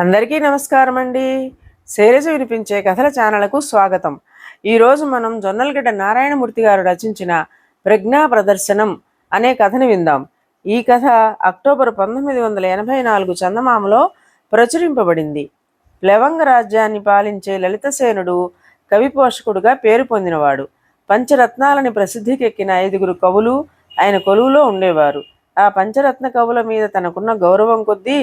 అందరికీ నమస్కారం అండి. శైలజ వినిపించే కథల ఛానళ్ళకు స్వాగతం. ఈరోజు మనం జొన్నలగడ్డ నారాయణమూర్తి గారు రచించిన ప్రజ్ఞా ప్రదర్శనం అనే కథని విందాం. ఈ కథ అక్టోబర్ పంతొమ్మిది వందల ఎనభై నాలుగు చందమామలో ప్రచురింపబడింది. ప్లవంగ రాజ్యాన్ని పాలించే లలితసేనుడు కవి పోషకుడుగా పేరు పొందినవాడు. పంచరత్నాలని ప్రసిద్ధికెక్కిన ఐదుగురు కవులు ఆయన కొలువులో ఉండేవారు. ఆ పంచరత్న కవుల మీద తనకున్న గౌరవం కొద్దీ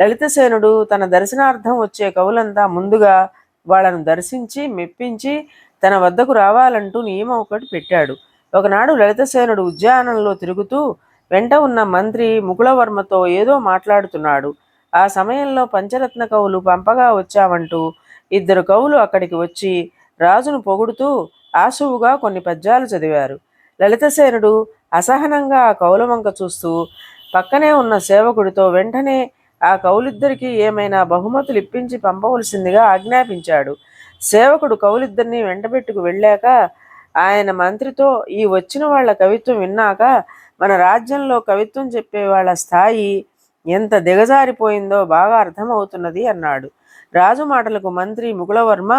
లలితసేనుడు తన దర్శనార్థం వచ్చే కవులంతా ముందుగా వాళ్ళను దర్శించి మెప్పించి తన వద్దకు రావాలంటూ నియమం ఒకటి పెట్టాడు. ఒకనాడు లలితసేనుడు ఉద్యానంలో తిరుగుతూ వెంట ఉన్న మంత్రి ముకుళవర్మతో ఏదో మాట్లాడుతున్నాడు. ఆ సమయంలో పంచరత్న కవులు పంపగా వచ్చామంటూ ఇద్దరు కవులు అక్కడికి వచ్చి రాజును పొగుడుతూ ఆశువుగా కొన్ని పద్యాలు చదివారు. లలితసేనుడు అసహనంగా ఆ కౌల వంక చూస్తూ పక్కనే ఉన్న సేవకుడితో వెంటనే ఆ కౌలిద్దరికీ ఏమైనా బహుమతులు ఇప్పించి పంపవలసిందిగా ఆజ్ఞాపించాడు. సేవకుడు కౌలిద్దరిని వెంటబెట్టుకు వెళ్ళాక ఆయన మంత్రితో ఈ వచ్చిన వాళ్ళ కవిత్వం విన్నాక మన రాజ్యంలో కవిత్వం చెప్పే వాళ్ళ స్థాయి ఎంత దిగజారిపోయిందో బాగా అర్థమవుతున్నది అన్నాడు. రాజు మాటలకు మంత్రి ముగుళవర్మ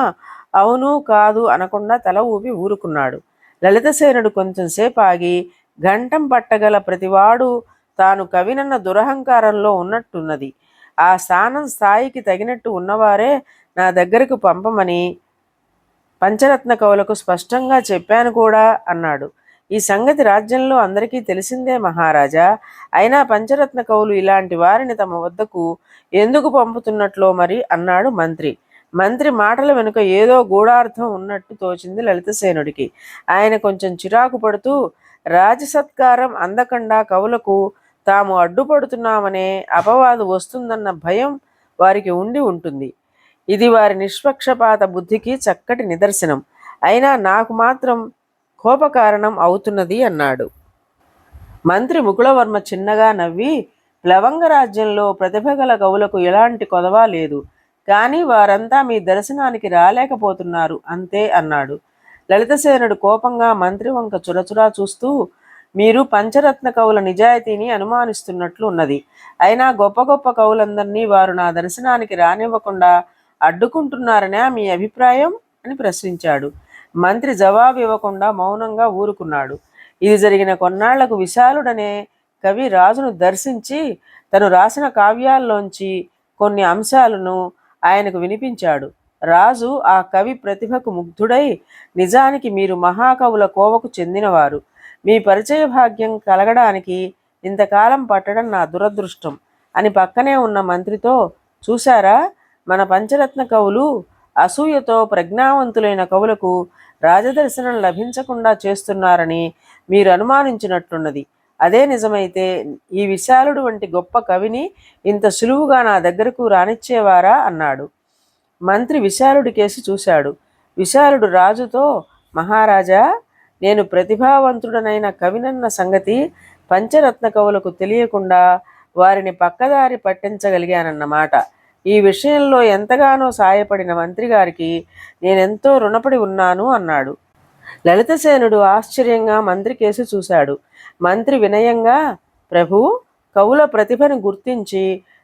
అవును కాదు అనకుండా తల ఊపి ఊరుకున్నాడు. లలితసేనుడు కొంచెంసేపు ఆగి గంటం పట్టగల ప్రతివాడు తాను కవినన్న దురహంకారంలో ఉన్నట్టున్నది. ఆ స్థానం స్థాయికి తగినట్టు ఉన్నవారే నా దగ్గరకు పంపమని పంచరత్న కవులకు స్పష్టంగా చెప్పాను కూడా అన్నాడు. ఈ సంగతి రాజ్యంలో అందరికీ తెలిసిందే మహారాజా. అయినా పంచరత్న కవులు ఇలాంటి వారిని తమ వద్దకు ఎందుకు పంపుతున్నట్లో మరి అన్నాడు మంత్రి. మంత్రి మాటల వెనుక ఏదో గూఢార్థం ఉన్నట్టు తోచింది లలితసేనుడికి. ఆయన కొంచెం చిరాకు పడుతూ రాజసత్కారం అందకుండా కవులకు తాము అడ్డుపడుతున్నామనే అపవాదు వస్తుందన్న భయం వారికి ఉండి ఉంటుంది. ఇది వారి నిష్పక్షపాత బుద్ధికి చక్కటి నిదర్శనం. అయినా నాకు మాత్రం కోపకారణం అవుతున్నది అన్నాడు. మంత్రి ముకుళవర్మ చిన్నగా నవ్వి ప్లవంగ రాజ్యంలో ప్రతిభ గల కవులకు ఎలాంటి కొదవా లేదు. కానీ వారంతా మీ దర్శనానికి రాలేకపోతున్నారు అంతే అన్నాడు. లలితసేనుడు కోపంగా మంత్రి వంక చురచురా చూస్తూ మీరు పంచరత్న కవుల నిజాయితీని అనుమానిస్తున్నట్లు ఉన్నది. అయినా గొప్ప గొప్ప కవులందరినీ వారు నా దర్శనానికి రానివ్వకుండా అడ్డుకుంటున్నారనే మీ అభిప్రాయం? అని ప్రశ్నించాడు. మంత్రి జవాబు ఇవ్వకుండా మౌనంగా ఊరుకున్నాడు. ఇది జరిగిన కొన్నాళ్ళకు విశాలుడనే కవి రాజును దర్శించి తను రాసిన కావ్యాల్లోంచి కొన్ని అంశాలను ఆయనకు వినిపించాడు. రాజు ఆ కవి ప్రతిభకు ముగ్ధుడై నిజానికి మీరు మహాకవుల కోవకు చెందినవారు. మీ పరిచయ భాగ్యం కలగడానికి ఇంతకాలం పట్టడం నా దురదృష్టం. అని పక్కనే ఉన్న మంత్రితో చూశారా? మన పంచరత్న కవులు అసూయతో ప్రజ్ఞావంతులైన కవులకు రాజదర్శనం లభించకుండా చేస్తున్నారని మీరు అనుమానించినట్లున్నది. అదే నిజమైతే ఈ విశాలుడు వంటి గొప్ప కవిని ఇంత సులువుగా నా దగ్గరకు రానిచ్చేవారా? అన్నాడు. మంత్రి విశాలుడి కేసి చూశాడు. విశాలుడు రాజుతో మహారాజా నేను ప్రతిభావంతుడనైన కవినన్న సంగతి పంచరత్న కవులకు తెలియకుండా వారిని పక్కదారి పట్టించగలిగానన్నమాట. ఈ విషయంలో ఎంతగానో సాయపడిన మంత్రి గారికి నేనెంతో రుణపడి ఉన్నాను అన్నాడు. లలితసేనుడు ఆశ్చర్యంగా మంత్రి కేసు చూశాడు. మంత్రి వినయంగా ప్రభు కవుల ప్రతిభను గుర్తించి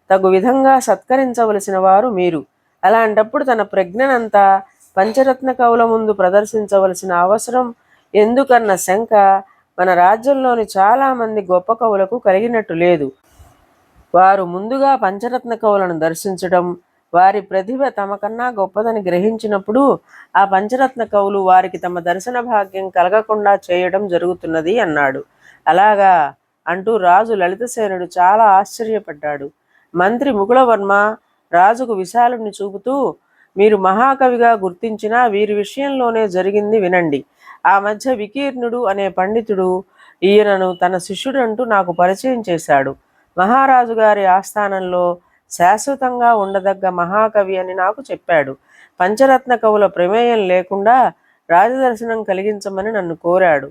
తగు విధంగా సత్కరించవలసిన వారు మీరు. అలాంటప్పుడు తన ప్రజ్ఞనంతా పంచరత్న కవుల ముందు ప్రదర్శించవలసిన అవసరం ఎందుకన్న శంక మన రాజ్యంలోని చాలామంది గొప్ప కవులకు కలిగినట్టు లేదు. వారు ముందుగా పంచరత్న కవులను దర్శించడం వారి ప్రతిభ తమకన్నా గొప్పదని గ్రహించినప్పుడు ఆ పంచరత్న కవులు వారికి తమ దర్శన భాగ్యం కలగకుండా చేయడం జరుగుతున్నది అన్నాడు. అలాగా అంటూ రాజు లలితసేనుడు చాలా ఆశ్చర్యపడ్డాడు. మంత్రి ముగుళవర్మ రాజుకు విశాలుని చూపుతూ మీరు మహాకవిగా గుర్తించిన వీరి విషయంలోనే జరిగింది వినండి. ఆ మధ్య వికీర్ణుడు అనే పండితుడు ఈయనను తన శిష్యుడంటూ నాకు పరిచయం చేశాడు. మహారాజు గారి ఆస్థానంలో శాశ్వతంగా ఉండదగ్గ మహాకవి అని నాకు చెప్పాడు. పంచరత్న కవుల ప్రమేయం లేకుండా రాజదర్శనం కలిగించమని నన్ను కోరాడు.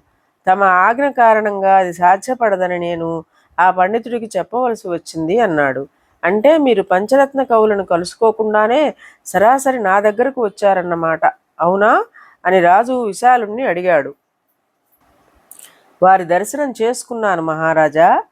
తమ ఆజ్ఞ కారణంగా అది సాధ్యపడదని నేను ఆ పండితుడికి చెప్పవలసి వచ్చింది అన్నాడు. అంటే మీరు పంచరత్న కవులను కలుసుకోకుండానే సరాసరి నా దగ్గరకు వచ్చారన్నమాట. అవునా? అని రాజు విశాలుణ్ణి అడిగాడు. వారి దర్శనం చేసుకున్నాను మహారాజా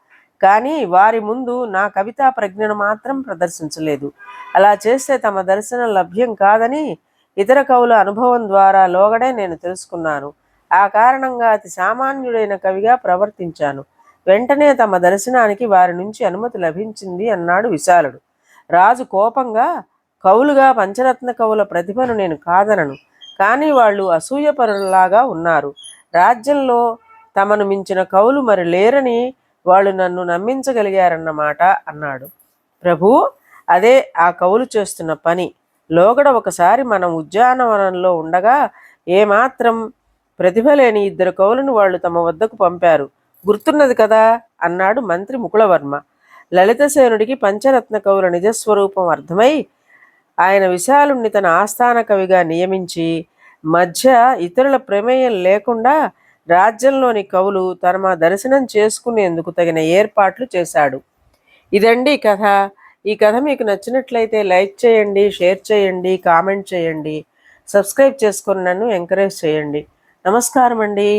కానీ వారి ముందు నా కవితా ప్రజ్ఞను మాత్రం ప్రదర్శించలేదు. అలా చేస్తే తమ దర్శనం లభ్యం కాదని ఇతర కవుల అనుభవం ద్వారా లోగడే నేను తెలుసుకున్నాను. ఆ కారణంగా అతి సామాన్యుడైన కవిగా ప్రవర్తించాను. వెంటనే తమ దర్శనానికి వారి నుంచి అనుమతి లభించింది అన్నాడు విశాలుడు. రాజు కోపంగా కవులుగా పంచరత్న కవుల ప్రతిభను నేను కాదనను కానీ వాళ్ళు అసూయపరులాగా ఉన్నారు. రాజ్యంలో తమను మించిన కవులు మరి లేరని వాళ్ళు నన్ను నమ్మించగలిగారన్నమాట అన్నాడు. ప్రభు అదే ఆ కవులు చేస్తున్న పని. లోగడ ఒకసారి మనం ఉద్యానవనంలో ఉండగా ఏమాత్రం ప్రతిభ లేని ఇద్దరు కవులను వాళ్ళు తమ వద్దకు పంపారు. గుర్తున్నది కదా అన్నాడు మంత్రి ముకుళవర్మ. లలితసేనుడికి పంచరత్న కవుల నిజస్వరూపం అర్థమై ఆయన విశాలుణ్ణి తన ఆస్థాన కవిగా నియమించి మధ్య ఇతరుల ప్రమేయం లేకుండా రాజ్యంలోని కవులు తమ దర్శనం చేసుకునేందుకు తగిన ఏర్పాట్లు చేశాడు. ఇదండి కథ. ఈ కథ మీకు నచ్చినట్లయితే లైక్ చేయండి షేర్ చేయండి కామెంట్ చేయండి సబ్స్క్రైబ్ చేసుకుని నన్ను ఎంకరేజ్ చేయండి. నమస్కారం అండి